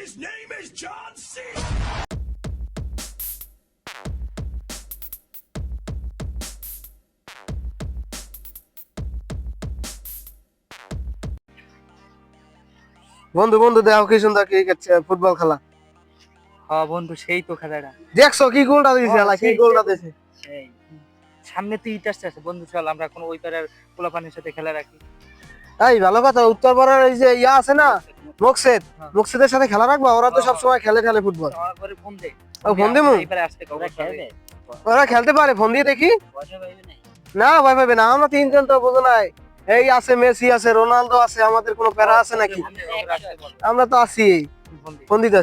His name is John C. বন্ধু বন্ধু দেখো কি সুন্দর ক্রিকেট ফুটবল খেলা। হ্যাঁ বন্ধু সেই তো খেলাটা। দেখছ কি গোলটা দিয়েছে হ্যাঁ, আলা কি গোলটা সেই সামনে তো ইট আছে বন্ধু চল আমরা কোনো ওই পাড়ার পোলাপানের সাথে খেলা রাখি। এই ভালো কথা উত্তরপাড়ার এই যে ইয়া আছে না মকসেদ। মকসেদের সাথে খেলা রাখবা ওরা তো হ্যাঁ। সব সময় খেলে খেলে ফুটবল। ফোন দে। ও, ফোন দিমু? এই পারে আসতে কবে খেলবে। ওরা খেলতে পারে ফোন দিয়ে দেখি। না ভয় পাবে না আমরা তিনজন তো বুঝো নাই। এই আছে মেসি আছে রোনালদো আছে আমাদের কোনো প্যারা আছে নাকি? আমরা তো আছি। ফোন দিতে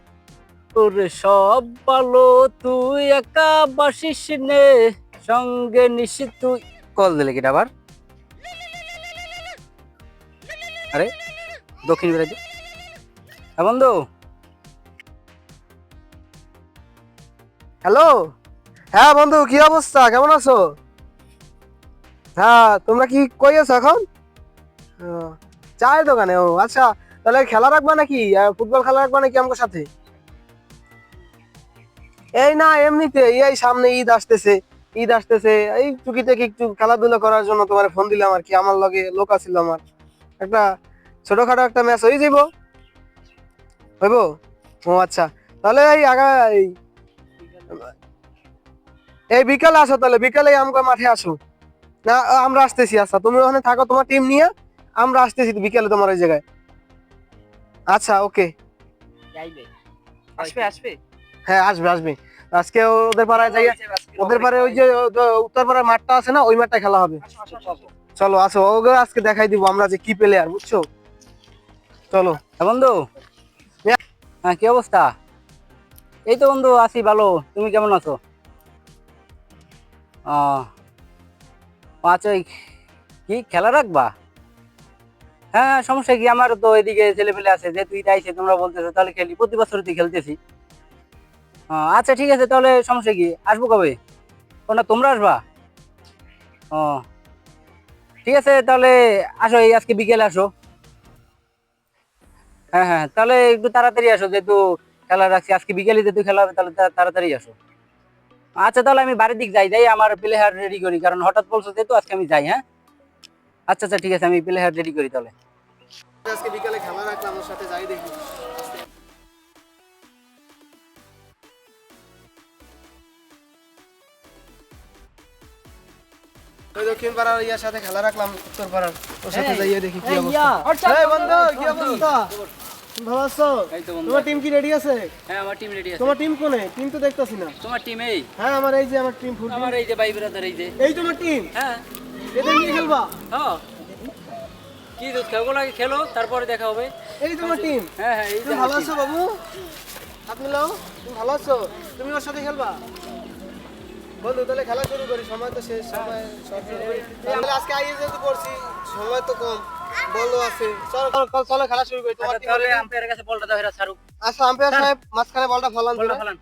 তোর সব ভালো তুই একা বাসিস নে সঙ্গে নিশ্চিত তুই কল দিলে কিটা আবার? আরে, দক্ষিণ বেড়াইতে হ্যাঁ বন্ধু। হ্যালো? হ্যাঁ বন্ধু, কি অবস্থা? কেমন আছো? হ্যাঁ তোমরা কি কই আছো এখন? চায়ের দোকানে, ও আচ্ছা তাহলে খেলা রাখবা নাকি? ফুটবল খেলা রাখবা নাকি আমার সাথে? এই না, এমনিতে, এই সামনে ঈদ আসতেছে ঈদ আসতেছে। এই টুকিটাকি একটু খেলাধুলা করার জন্য তোমার ফোন দিলাম আর কি, আমার লগে লোক আছিল আমার। একটা ছোটখাটো একটা ম্যাচ হয়ে যাব হইব? ও আচ্ছা তাহলে এই আগা এই এই বিকালে আসো তাহলে বিকালে আমগো মাঠে আসো। না আমরা আসতেছি আচ্ছা তুমি ওখানে থাকো তোমার টিম নিয়ে আমরা আসতেছি বিকালে তোমার ওই জায়গায়। আচ্ছা ওকে। আসবে আসবে? হ্যাঁ আসবে আসবে। আজকে ওদের পাড়ায় যাই ওদের পাড়ায় ওই যে উত্তর পাড়ার মাঠটা আছে না ওই মাঠটা খেলা হবে। চলো আসো ওকে আজকে দেখাই দিব আমরা যে কি প্লেয়ার বুঝছ? চলো। হ্যাঁ বন্ধু? হ্যাঁ কি অবস্থা? এই তো বন্ধু, আছি ভালো। তুমি কেমন আছো? আচ্ছা কি, খেলা রাখবা? হ্যাঁ সমস্যা কি আমার তো এদিকে ছেলে পেলে আছে যে তুই তাইছে তোমরা বলতেছো, তাহলে খেলি, প্রতি বছর তুই খেলতেছি। আচ্ছা ঠিক আছে, তাহলে সমস্যা কি, আসব কবে? ও না তোমরা আসবা? ও, ঠিক আছে, তাহলে আসো, এই আজকে বিকেলে আসো। হ্যাঁ হ্যাঁ তাহলে একটু তাড়াতাড়ি আসো, যেহেতু খেলা রাখছি, আজকে বিকেলে যেহেতু খেলা হবে, তাহলে তাড়াতাড়ি আসো। আচ্ছা তাহলে আমি বাড়ির দিক যাই যাই আমার প্লেয়ার রেডি করি, কারণ হঠাৎ বলছো যেহেতু আজকে আমি যাই হ্যাঁ? আচ্ছা আচ্ছা ঠিক আছে, আমি প্লেয়ার রেডি করি তাহলে। আজকে বিকেলে খেলা রাখলাম, ওর সাথে যাই দেখি। ওই দক্ষিণ পাড়ার ইয়ার সাথে খেলা রাখলাম উত্তর পাড়ার। ওর সাথে যাইয়ে দেখি কি অবস্থা। এই বন্ধু কি অবস্থা? ভালো আছো? তোমার টিম কি রেডি আছে? হ্যাঁ আমার টিম রেডি আছে। তোমার টিম কোনে? টিম তো দেখতাছি না। তোমার টিম এই? হ্যাঁ আমার এই যে আমার টিম ফুটবল আমার এই যে ভাই ব্রাদার এই যে। এই তোমার টিম হ্যাঁ। এদের নিয়ে খেলবা? হ্যাঁ। কি দুধ খেলব নাকি খেলো তারপরে দেখা হবে। এই তোমার টিম হ্যাঁ হ্যাঁ এই ভালো আছো বাবু? আপনি লাও তুমি ভালো আছো? তুমি ওর সাথে খেলবা? বন্ধু তাহলে খেলা শুরু করি। সময় তো শেষ সময় তাহলে আজকে আগে যেহেতু করছি সময় তো কম বলও আছে। চলো চলো, চলো খেলা শুরু করি। তোমার আচ্ছা, তাহলে আম্পায়ারের কাছে বলটা দাও হেরা ছাড়ুক। আচ্ছা আম্পায়ার সাহেব মাঝখানে বলটা ফলান বলটা। ফেলান।